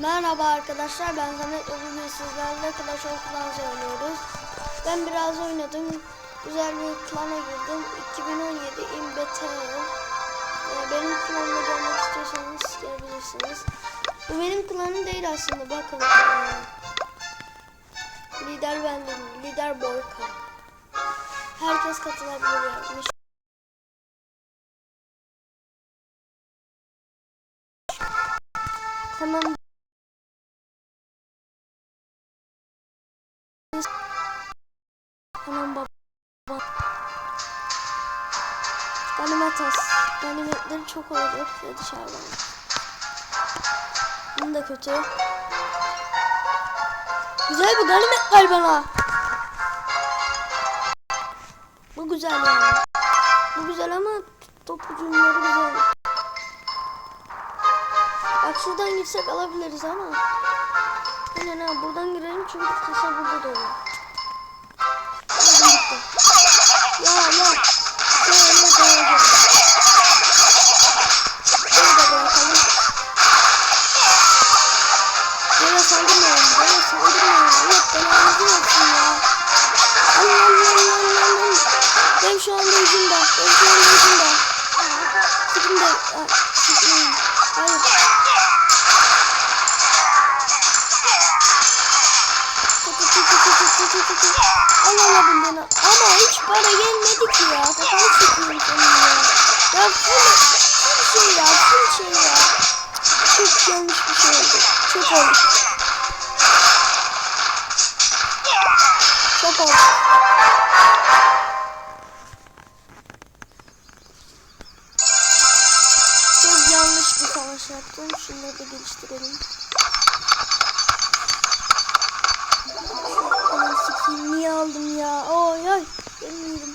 Merhaba arkadaşlar ben Samet bugün sizlerle Clash of Clans oynuyoruz. Ben biraz oynadım. Güzel bir klana girdim. 2017 in Battle. Ee, benim klanıma gelmek istiyorsanız gelebilirsiniz. Bu benim klanım değil aslında bakın. Ee, lider bendim. Lider Borka. Herkes katılabilir yazmış. Tamam Tamam baba. Ganimet az. Ganimetleri çok olacak ve dışarıdan. Bunu da kötü. Güzel bir ganimet ver bana. Bu güzel yani. Bu güzel ama top ucumları güzel. Bak şuradan gitsek alabiliriz ama. Aynen ha buradan girelim çünkü kasa burada dolu. Aldım Ya ya. Şöyle koyacağım. Da bırakalım. Böyle saldırmayalım. Böyle saldırmayalım. Allah belanızı versin ya. Allah Allah Allah Allah. Benim şu anda ucumda. Benim şu anda ucumda. Sıkın da. Aa, Sıkmayın. Hayır. Allah Allah bundan ama hiç para gelmedi ki ya. Kafamı sıkıyorum senin ya. Ya full, full şey ya full şey ya. Çok yanlış bir şey oldu. Çok oldu. Çok oldu. Çok yanlış bir savaş yaptım. Şunları da geliştirelim. Niye aldım ya? Oy oy. Gelmiyorum.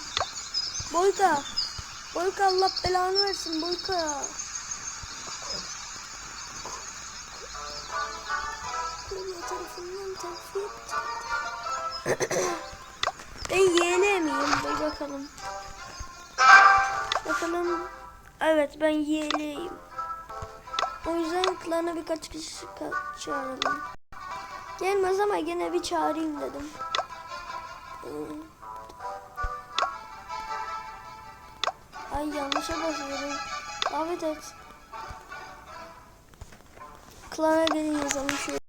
Boyka. Boyka Allah belanı versin Boyka. Kurye tarafından tevfik. ben yeğleyemeyim. Bir bakalım. Bakalım. Evet ben yeğleyim. O yüzden klana birkaç kişi çağıralım. Gelmez ama gene bir çağırayım dedim. Ay yanlışa basıyorum. Davet et. Klana gelin yazalım şöyle.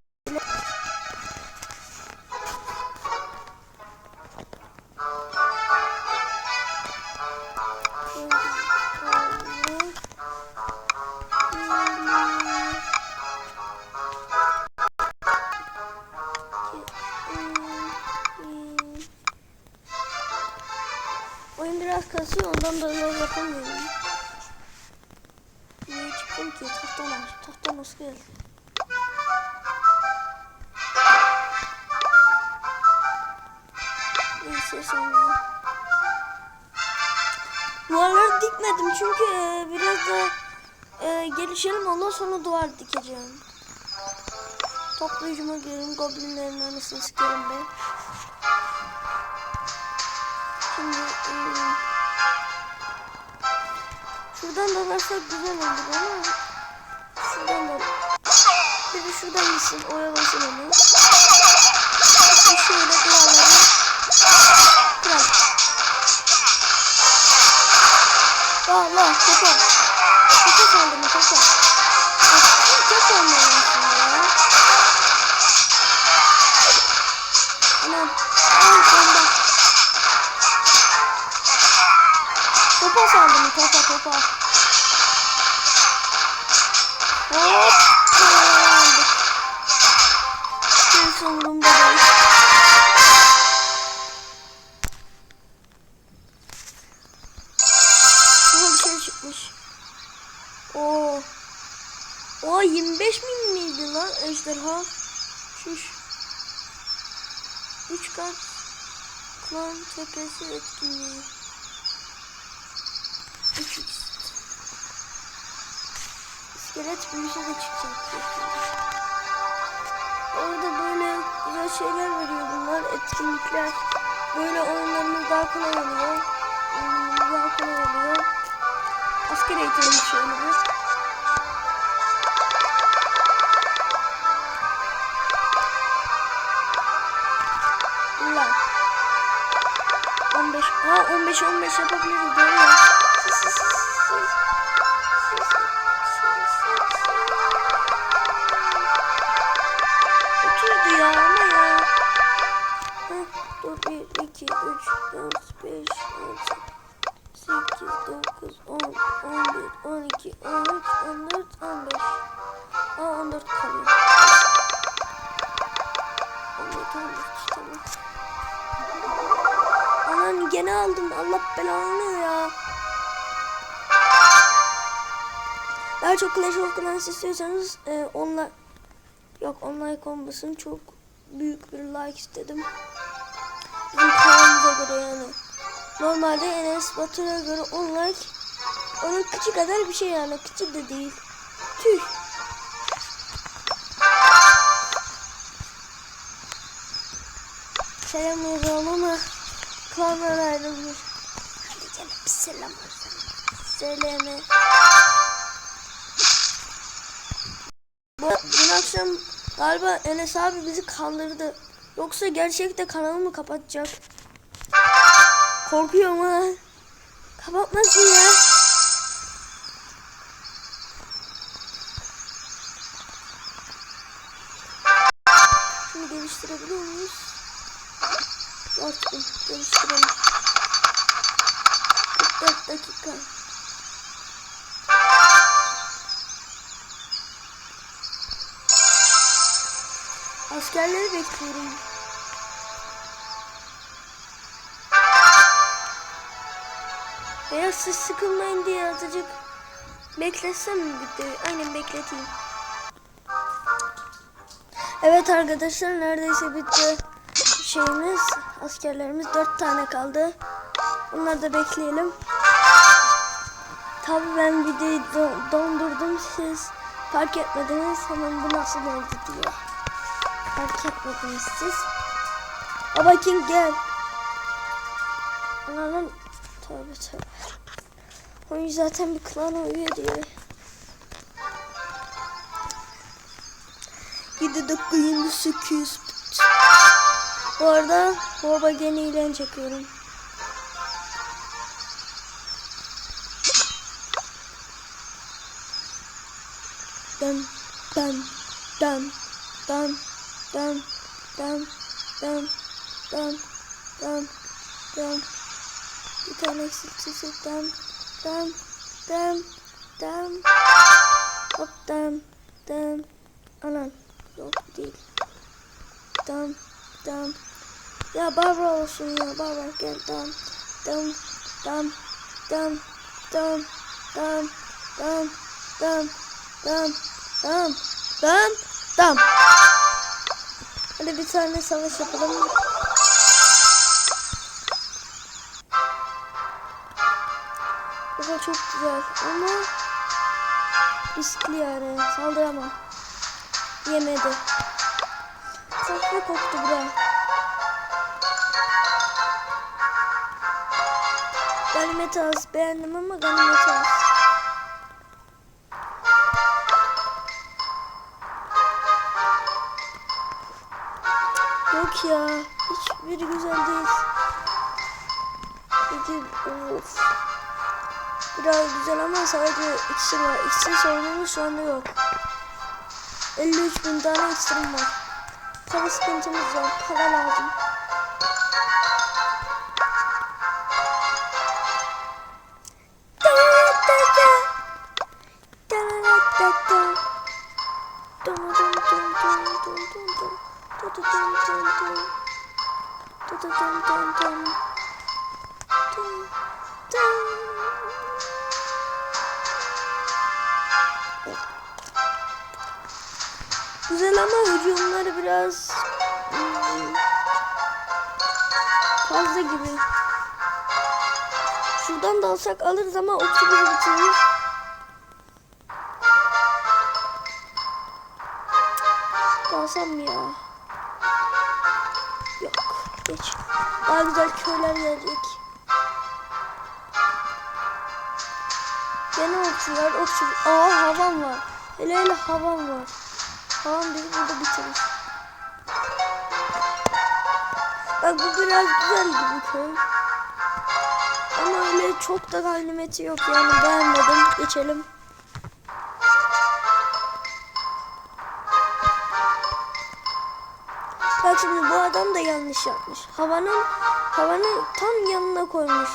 Kasıyor ondan dolayı yapamıyorum. Niye çıktım ki? Tahtan aç. Tahtan nasıl geldi? Neyse sonra. Duvarları dikmedim çünkü e, biraz da e, gelişelim ondan sonra duvar dikeceğim. Toplayıcıma girelim. Goblinlerin anasını sikerim be. Şimdi ıı, şuradan dalarsak güzel olur ama şuradan da bir de şuradan gitsin oyalasın onu. Bir şöyle duvarları kırar. Allah topa. Ejderha? Şuş. 3 kat klan tepesi etkinliği. 3 İskelet büyüsü de çıkacak. Orada böyle güzel şeyler veriyor bunlar. Etkinlikler. Böyle oyunlarımız daha kolay oluyor. Oyunlarımız daha kolay oluyor. Asker eğitimi şöyle bir. dolar. 15. Ha 15 15 yapabiliriz dolar. Oturdu ya ama ya. 4, 1, 2, 3, 4, 5, 6, 8, 9, 10, 11, 12, 13, 14, 15. Aa 14 kalıyor. 14, 15. Anan gene aldım. Allah belanı ya. Daha çok Clash of Clans istiyorsanız e, onlar yok online olmasın çok büyük bir like istedim. Bizim göre yani. Normalde Enes Batur'a göre 10 like onun küçük kadar bir şey yani küçük de değil. Tüh. Selam yazalım ama klanlar ayrılmış. Hadi canım bir selam olsun. Seleme. Bu, dün akşam galiba Enes abi bizi kandırdı. Yoksa gerçekte kanalımı kapatacak. Korkuyorum ha. Kapatmasın ya. Şunu geliştirebiliyor muyuz? Gün geliştirelim. 44 dakika. Askerleri bekliyorum. Eğer siz sıkılmayın diye azıcık beklesem mi videoyu? Aynen bekleteyim. Evet arkadaşlar neredeyse bitti şeyimiz. Askerlerimiz dört tane kaldı. Bunları da bekleyelim. Tabii ben videoyu do- dondurdum. Siz fark etmediniz. Hemen bu nasıl oldu diye. Fark etmediniz siz. Baba King gel. Ananın tövbe tövbe. Oyun zaten bir klana uyuyor diye. 7 dakika 28 Bu arada baba gene ilan çekiyorum. Dön, dön, dön, dön, dön, dön, dön, dön, dön, dön. Bir tane eksiltisi dön, dön, dön, dön. Hop dön, dön. Anan. Yok değil. Dön, dön. Ya Barbara olsun ya Barbara gel dön, dön, dön, dön, dön, dön, dön, dön, dön, dön, dön, dön. Hadi bir tane savaş yapalım. Bu da çok güzel ama riskli yani saldıramam. Yemedi. Da koktu bura. Ganimet az beğendim ama ganimet az. Yok ya. Hiçbiri güzel değil. Peki of. Biraz güzel ama sadece iksir var. İksir sorunumuz şu anda yok. 53 bin tane iksirim var. Para sıkıntımız var. Para lazım. Güzel ama hücumları biraz hmm, fazla gibi. Şuradan da alsak alırız ama okçu bizi bitirir. Dalsam ya? Yok. Geç. Daha güzel köyler gelecek. Gene okçular, okçu. Aa havan var. Hele hele havan var. Havan bizi burada bitirir. Bak bu biraz güzel gibi köy. ama öyle çok da ganimeti yok yani beğenmedim. Geçelim. Şimdi bu adam da yanlış yapmış. Havanın havanın tam yanına koymuş.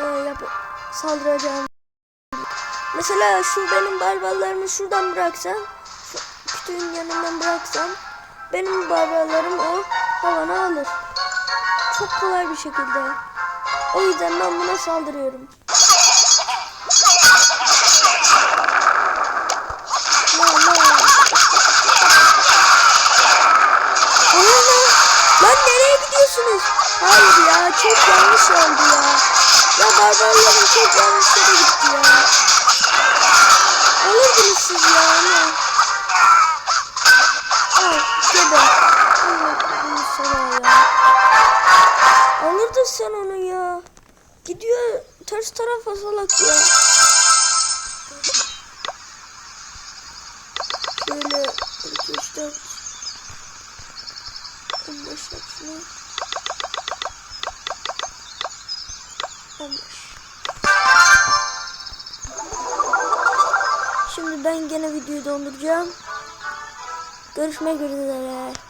Ee, yap saldıracağım. Mesela şu benim barbarlarımı şuradan bıraksam, şu kütüğün yanından bıraksam benim barbarlarım o havana alır. Çok kolay bir şekilde. O yüzden ben buna saldırıyorum. Nereye gidiyorsunuz? Hayır ya çok yanlış oldu ya. Ya barbarlarım çok yanlış yere gitti ya. Alırdınız siz ya ana. Al ya. Alırdın sen onu ya. Gidiyor ters tarafa salak ya. Donduracağım. Görüşmek üzere.